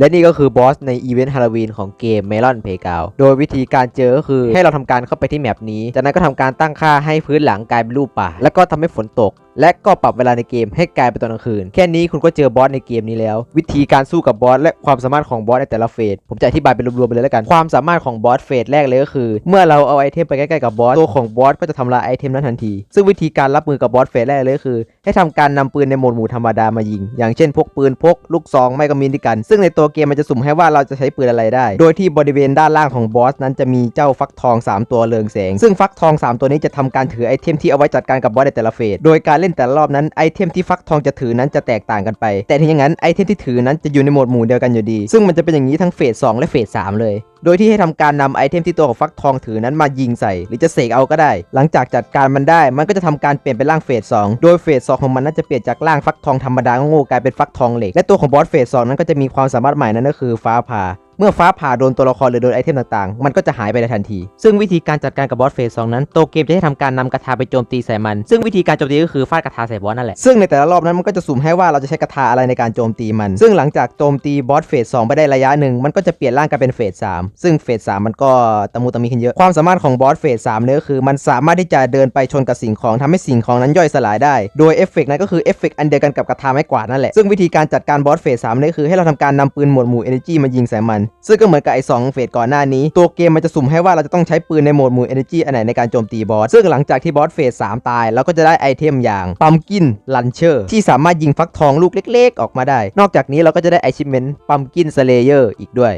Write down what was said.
และนี่ก็คือบอสในอีเวนต์ฮาโลวีนของเกมเมลอนเพกาวโดยวิธีการเจอก็คือให้เราทำการเข้าไปที่แมปนี้ จากนั้นก็ทำการตั้งค่าให้พื้นหลังกลายเป็นรูปป่า แล้วก็ทำให้ฝนตก และก็ปรับเวลาในเกมให้กลายเป็นตอนกลางคืน แค่นี้คุณก็เจอบอสในเกมนี้แล้ว วิธีการสู้กับบอสและความสามารถของบอสในแต่ละเฟสผมจะอธิบายเป็นรวมๆไปเลยแล้วกัน ความสามารถของบอสเฟสแรกเลยก็คือ เมื่อเราเอาไอเทมไปใกล้ๆกับบอสตัวของบอสก็จะทำลายไอเทมนั้นทันที ซึ่งวิธีการรับมือกับบอสเฟสแรกเลยก็คือ ให้ทำการนำปืนในโหมดหมู่ธรรมดามายิง อย่างเช่นพกปืนพกลูกซองไม่ก็มินิกัน ซึ่งในตัวเกมมันจะสุ่มให้ว่าเราจะใช้ปืนอะไรได้ โดยที่บริเวณด้านล่างของบอสนั้นจะมีเจ้าฟักทอง 3 ตัวเรืองแสง ซึ่งฟักทอง 3 ตัวนี้จะทำการถือไอเทมที่เอาไว้จัดการกับบอสในแต่ละเฟสโดยการเล่นแต่รอบนั้นไอเทมที่ฟักทองจะถือนั้นจะแตกต่างกันไป แต่ถึงอย่างนั้นไอเทมที่ถือนั้นจะอยู่ในโหมดหมู่เดียวกันอยู่ดี ซึ่งมันจะเป็นอย่างนี้ทั้งเฟส2และเฟส3เลยโดยที่ให้ทำการนำไอเทมที่ตัวของฟักทองถือนั้นมายิงใส่ หรือจะเสกเอาก็ได้ หลังจากจัดการมันได้ มันก็จะทำการเปลี่ยนเป็นร่างเฟส2โดยเฟส2ของมันนั้นจะเปลี่ยนจากร่างฟักทองธรรมดาโง่กลายเป็นฟักทองเหล็กและตัวของบอสเฟส2นั้นก็จะมีความสามารถใหม่นั่นก็คือฟ้าผ่า เมื่อฟ้าผ่าโดนตัวละครหรือโดนไอเทมต่างๆ มันก็จะหายไปในทันที ซึ่งวิธีการจัดการกับบอสเฟส2นั้นโตเกมจะให้ทำการนำกระทาไปโจมตีใส่มัน ซึ่งวิธีการโจมตีก็คือฟาดกระทาใส่บอสนั่นแหละ ซึ่งในแต่ละรอบนั้นมันก็จะสุ่มให้ว่าเราจะใช้กระทาอะไรในการโจมตีมัน ซึ่งหลังจากโจมตีบอสเฟส2ไปได้ระยะหนึ่งมันก็จะเปลี่ยนร่างกลายเป็นเฟส3ซึ่งเฟส3มันก็ตะมูตะมีขึ้นเยอะ ความสามารถของบอสเฟส3เนี่ยคือมันสามารถที่จะเดินไปชนกับสิ่งของทำให้สิ่งของนั้นย่อยสลายได้ โดยเอฟเฟกต์นั้นก็คือเอฟเฟกต์อันเดียวกันกับกระทาไม้กวาดนั่นแหละ ซึ่งวิธีการจัดการบอสเฟส3เนี่ยคือให้เราทำการนำปืนหมวดหมู่ Energy มายิงใส่มันซึ่งก็เหมือนกับไอ้สองเฟสก่อนหน้านี้ ตัวเกมมันจะสุ่มให้ว่าเราจะต้องใช้ปืนในโหมดหมู่ Energy อันไหนในการโจมตีบอส ซึ่งหลังจากที่บอสเฟส3ตายเราก็จะได้ไอเทมอย่างปั๊มกินลันเชอร์ที่สามารถยิงฟักทองลูกเล็ก ๆ ออกมาได้ นอกจากนี้เราก็จะได้ไอชิเมนต์ปั๊มกินสเลเยอร์อีกด้วย